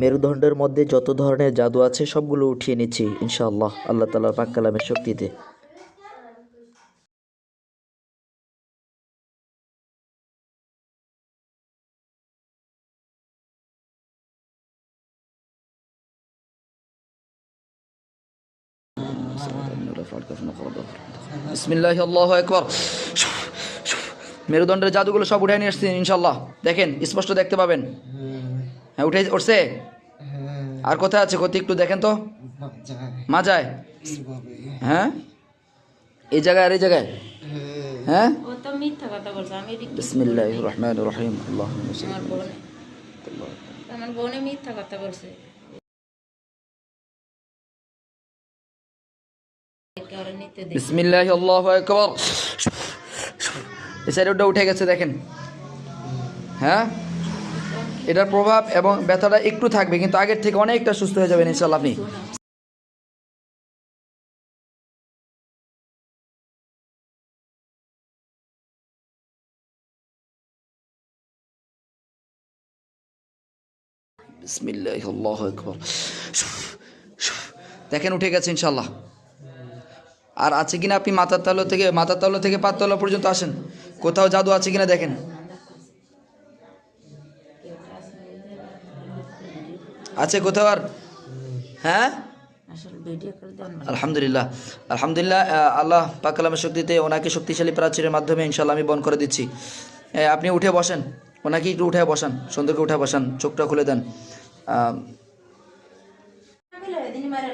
মেরুদণ্ডের মধ্যে যত ধরনের জাদু আছে, সবগুলো উঠিয়ে নিচ্ছি, ইনশাআল্লাহ। আল্লাহ তালার পাক কালামের শক্তিতে মেরুদণ্ডের জাদুগুলো সব উঠে নিয়ে আসছি ইনশাল্লাহ দেখেন, স্পষ্ট দেখতে পাবেন। হ্যাঁ উঠে উঠছে। আর কোথায় আছে কোথায় একটু দেখেন তো। মাজায়। হ্যাঁ? এই জায়গায় আর এই জায়গায়? হ্যাঁ? ও তো মিথ্যা কথা বলছে আমি এদিক থেকে বিসমিল্লাহ রহমান রহিম আল্লাহ আমার বোনে। মিথ্যা কথা বলছে। একে ওরা নিতে দে। বিসমিল্লাহ আল্লাহ একবার এই সাইডটা উঠে গেছে দেখেন। হ্যাঁ? এটার প্রভাব এবং ব্যথাটা একটু থাকবে, কিন্তু আগের থেকে অনেকটা সুস্থ হয়ে যাবেন ইনশাল্লাহ আপনি। দেখেন উঠে গেছে ইনশাল্লাহ আর আছে কিনা আপনি মাথার তালো থেকে, মাথার তালো থেকে পাত তলা পর্যন্ত আসেন। কোথাও জাদু আছে কিনা দেখেন। আছে কোথাও আর? হ্যাঁ? আলহামদুলিল্লাহ। আলহামদুলিল্লাহ আল্লাহ পাকালামের শক্তিতে ওনাকে শক্তিশালী প্রাচীরের মাধ্যমে ইনশাল্লাহ আমি বন করে দিচ্ছি। আপনি উঠে বসেন। ওনাকে একটু উঠে বসান সুন্দরকে উঠে বসান চোখটা খুলে দেন।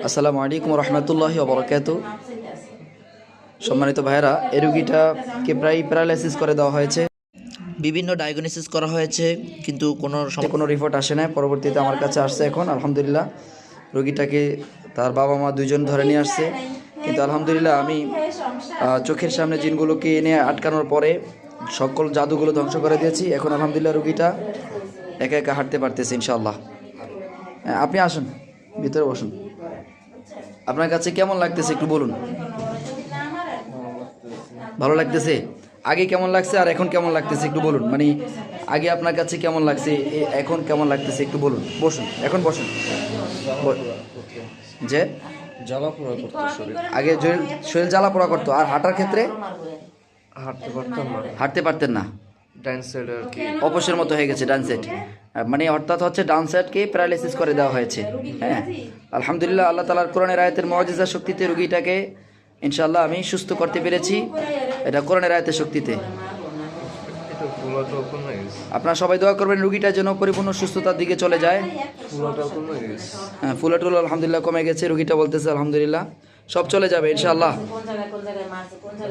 আসসালামু আলাইকুম রহমতুল্লাহ বরকাত সম্মানিত ভাইয়েরা এ রুগীটাকে প্রায় প্যারালাইসিস করে দেওয়া হয়েছে। বিভিন্ন ডায়াগনোসিস করা হয়েছে, কিন্তু কোনো কোনো রিপোর্ট আসে না পরবর্তীতে আমার কাছে আসছে এখন, আলহামদুলিল্লাহ। রুগীটাকে তার বাবা মা দুজন ধরে নিয়ে আসছে। কিন্তু আলহামদুলিল্লাহ আমি চোখের সামনে জিনগুলোকে এনে আটকানোর পরে সকল জাদুগুলো ধ্বংস করে দিয়েছি। এখন আলহামদুলিল্লাহ রুগীটা একা একা হাঁটতে পারতেছে ইনশাল্লাহ আপনি আসুন, ভিতরে বসুন। আপনার কাছে কেমন লাগতেছে একটু বলুন? ভালো লাগতেছে? আগে কেমন লাগছে আর এখন কেমন লাগতেছে একটু বলুন? মানে আগে আপনার কাছে কেমন লাগছে এখন কেমন লাগতেছে একটু বলুন। বসুন এখন বসুন। যে? করতো শরীর আগে শরীর শরীর জ্বালা পোড়া করতো আর হাঁটার ক্ষেত্রে? হাঁটতে পারতাম না। হাঁটতে পারতেন না? সাইড আর কি। অপসের মতো হয়ে গেছে ডান সেট। মানে অর্থাৎ হচ্ছে ডান সেটকে প্যারালাইসিস করে দেওয়া হয়েছে। হ্যাঁ? আলহামদুলিল্লাহ আল্লাহ তালার কোরআনের আয়াতের মহাজিজা শক্তিতে রুগীটাকে ইনশাল্লাহ আমি সুস্থ করতে পেরেছি। এটা কোরআনের আয়াতের শক্তিতে। আপনারা সবাই দোয়া করবেন রুগীটা যেন পরিপূর্ণ সুস্থতার দিকে চলে যায়। হ্যাঁ ফুলাটুল আলহামদুলিল্লাহ কমে গেছে, রুগীটা বলতেছে আলহামদুলিল্লাহ। সব চলে যাবে, ইনশাআল্লাহ।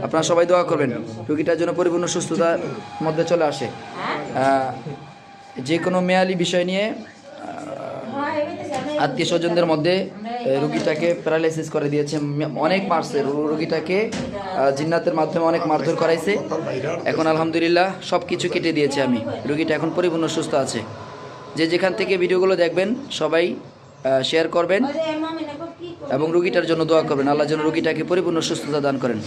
আপনারা সবাই দোয়া করবেন রুগীটার জন্য পরিপূর্ণ সুস্থতার মধ্যে চলে আসে। যে কোনো মেয়ালি বিষয় নিয়ে আত্মীয় স্বজনদের মধ্যে রুগীটাকে প্যারালাইসিস করে দিয়েছে। অনেক মারছে। রুগীটাকে জিন্নাতের মাধ্যমে অনেক মারধর করাইছে। এখন আলহামদুলিল্লাহ সব কিছু কেটে দিয়েছে আমি। রুগীটা এখন পরিপূর্ণ সুস্থ আছে। যে যেখান থেকে ভিডিওগুলো দেখবেন, সবাই শেয়ার করবেন এবং রুগীটার জন্য দোয়া করবেন। আল্লাহ যেন রুগীটাকে পরিপূর্ণ সুস্থতা দান করেন।